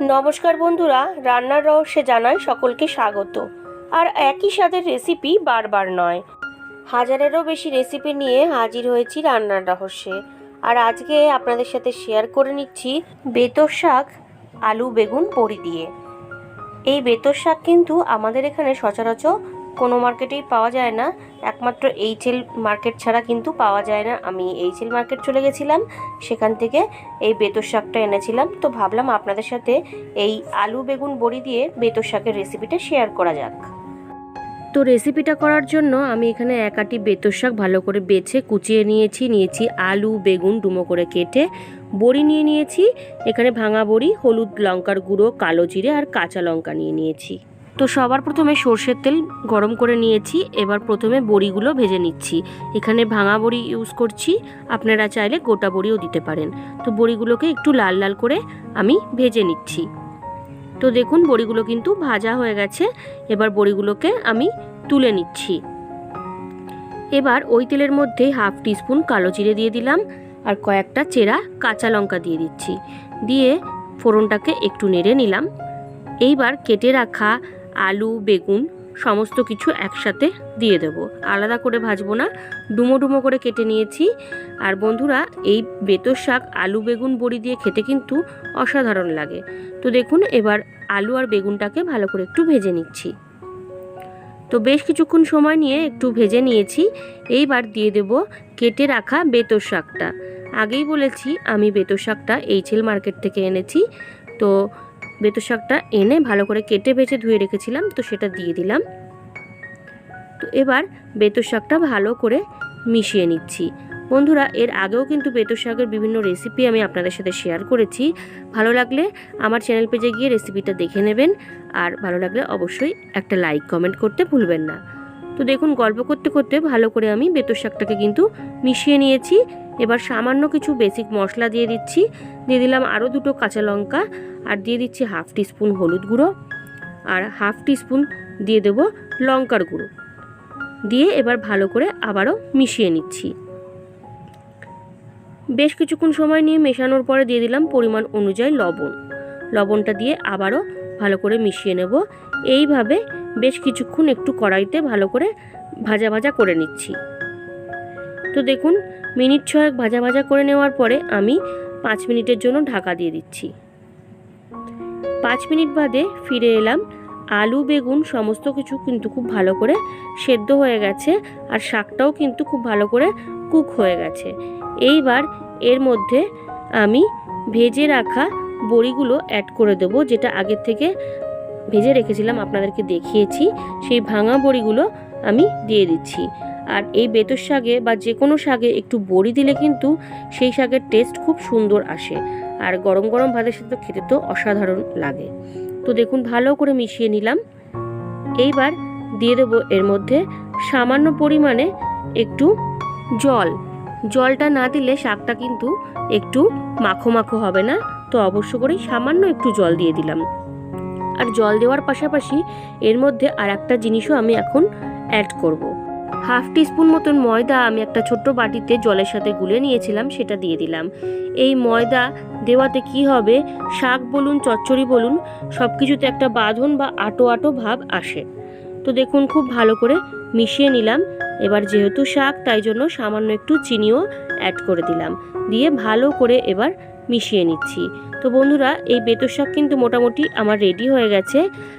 নমস্কার বন্ধুরা, রান্নার রহস্যে জানাই সকলকে স্বাগত। আর একই স্বাদের রেসিপি বারবার নয়। হাজারেরও বেশি রেসিপি নিয়ে হাজির হয়েছি রান্নার রহস্যে। আর আজকে আপনাদের সাথে শেয়ার করে নিচ্ছি বেতর শাক, আলু, বেগুন বড়ি দিয়ে। এই বেতর শাক কিন্তু আমাদের এখানে সচরাচর কোনো মার্কেটেই পাওয়া যায় না। একমাত্র এইচএল মার্কেট ছাড়া কিন্তু পাওয়া যায় না। আমি এইচএল মার্কেট চলে গেছিলাম, সেখান থেকে এই বেতর শাকটা এনেছিলাম। তো ভাবলাম আপনাদের সাথে এই আলু বেগুন বড়ি দিয়ে বেতর শাকের রেসিপিটা শেয়ার করা যাক। তো রেসিপিটা করার জন্য আমি এখানে এক আটি বেতর শাক ভালো করে বেছে কুচিয়ে নিয়েছি। নিয়েছি আলু, বেগুন ডুমো করে কেটে বড়ি নিয়ে নিয়েছি। এখানে ভাঙা বড়ি, হলুদ লঙ্কার গুঁড়ো, কালো জিরে আর কাঁচা লঙ্কা নিয়ে নিয়েছি। তো সবার প্রথমে সর্ষের তেল গরম করে নিয়েছি, এবার প্রথমে বড়িগুলো ভেজে নিচ্ছি। এখানে ভাঙা বড়ি ইউজ করছি, আপনারা চাইলে গোটা বড়িও দিতে পারেন। তো বড়িগুলোকে একটু লাল লাল করে আমি ভেজে নিচ্ছি। তো দেখুন, বড়িগুলো কিন্তু ভাজা হয়ে গেছে, এবার বড়িগুলোকে আমি তুলে নিচ্ছি। এবার ওই তেলের মধ্যে হাফ টিস্পুন কালো জিরে দিয়ে দিলাম, আর কয়েকটা চেরা কাঁচা লঙ্কা দিয়ে দিচ্ছি। দিয়ে ফোড়নটাকে একটু নেড়ে নিলাম। এইবার কেটে রাখা আলু, বেগুন, সমস্ত কিছু একসাথে দিয়ে দেবো। আলাদা করে ভাজবো না, ডুমো ডুমো করে কেটে নিয়েছি। আর বন্ধুরা, এই বেতর শাক, আলু, বেগুন, বড়ি দিয়ে খেতে কিন্তু অসাধারণ লাগে। তো দেখুন, এবার আলু আর বেগুনটাকে ভালো করে একটু ভেজে নিচ্ছি। তো বেশ কিছুক্ষণ সময় নিয়ে একটু ভেজে নিয়েছি। এইবার দিয়ে দেব কেটে রাখা বেতর শাকটা। আগেই বলেছি, আমি বেতর শাকটা এইচএল মার্কেট থেকে এনেছি। তো বেতর শাকটা এনে ভালো করে কেটে বেছে ধুয়ে রেখেছিলাম, তো সেটা দিয়ে দিলাম। তো এবার বেতর শাকটা ভালো করে মিশিয়ে নিচ্ছি। বন্ধুরা, এর আগেও কিন্তু বেতর শাকের বিভিন্ন রেসিপি আমি আপনাদের সাথে শেয়ার করেছি। ভালো লাগলে আমার চ্যানেল পেজে গিয়ে রেসিপিটা দেখে নেবেন, আর ভালো লাগলে অবশ্যই একটা লাইক কমেন্ট করতে ভুলবেন না। তো দেখুন, গল্প করতে করতে ভালো করে আমি বেতর শাকটাকে কিন্তু মিশিয়ে নিয়েছি। এবার সামান্য কিছু বেসিক মশলা দিয়ে দিচ্ছি। দিয়ে দিলাম আরও দুটো কাঁচা লঙ্কা আর দিয়ে দিচ্ছি হাফ টিস্পুন হলুদ গুঁড়ো আর হাফ টিস্পুন দিয়ে দেব লঙ্কার গুঁড়ো। দিয়ে এবার ভালো করে আবারও মিশিয়ে নিচ্ছি। বেশ কিছুক্ষণ সময় নিয়ে মেশানোর পরে দিয়ে দিলাম পরিমাণ অনুযায়ী লবণ। লবণটা দিয়ে আবারও ভালো করে মিশিয়ে নেব। এইভাবে বেশ কিছুক্ষণ একটু কড়াইতে ভালো করে ভাজা ভাজা করে নিচ্ছি। তো দেখুন, মিনিট ছয়েক ভাজা ভাজা করে নেওয়ার পরে আমি পাঁচ মিনিটের জন্য ঢাকা দিয়ে দিচ্ছি। পাঁচ মিনিট বাদে ফিরে এলাম। আলু, বেগুন সমস্ত কিছু কিন্তু খুব ভালো করে সেদ্ধ হয়ে গেছে আর শাকটাও কিন্তু খুব ভালো করে কুক হয়ে গেছে। এইবার এর মধ্যে আমি ভেজে রাখা বড়িগুলো অ্যাড করে দেবো, যেটা আগের থেকে ভেজে রেখেছিলাম, আপনাদেরকে দেখিয়েছি। সেই ভাঙা বড়িগুলো আমি দিয়ে দিচ্ছি। আর এই বেতর শাকে বা যে কোনো শাকে একটু বড়ি দিলে কিন্তু সেই শাকের টেস্ট খুব সুন্দর আসে। আর গরম গরম ভাতের সাথে খেতে তো অসাধারণ লাগে। তো দেখুন, ভালো করে মিশিয়ে নিলাম। এইবার দিয়ে দেবো এর মধ্যে সামান্য পরিমাণে একটু জল। জলটা না দিলে শাকটা কিন্তু একটু মাখো মাখো হবে না। তো অবশ্য করেই সামান্য একটু জল দিয়ে দিলাম। আর জল দেওয়ার পাশাপাশি এর মধ্যে আর একটা জিনিসও আমি এখন অ্যাড করব। হাফ টিস্পুন মতন ময়দা আমি একটা ছোট্ট বাটিতে জলের সাথে গুলে নিয়েছিলাম, সেটা দিয়ে দিলাম। এই ময়দা দেওয়াতে কি হবে? শাক বলুন, চচ্চড়ি বলুন সব কিছুতে একটা বাঁধন বা আটো আটো ভাব আসে। তো দেখুন, খুব ভালো করে মিশিয়ে নিলাম। এবার যেহেতু শাক, তাই জন্য সামান্য একটু চিনিও অ্যাড করে দিলাম। দিয়ে ভালো করে এবার মিশিয়ে নিচ্ছি। তো বন্ধুরা, এই বেতর শাক কিন্তু মোটামুটি আমার রেডি হয়ে গেছে।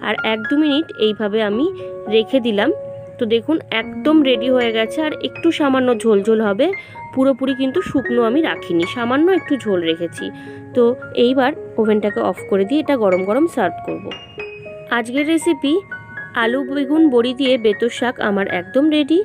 আর এক দু মিনিট এইভাবে আমি রেখে দিলাম। তো দেখুন, একদম রেডি হয়ে গেছে। আর একটু সামান্য ঝোল ঝোল হবে। পুরোপুরি কিন্তু শুকনো আমি রাখিনি। সামান্য একটু ঝোল রেখেছি। তো এইবার ওভেনটাকে অফ করে দিয়ে এটা গরম গরম সার্ভ করব। আজকের রেসিপি আলু বেগুন বড়ি দিয়ে বেতর শাক আমার একদম রেডি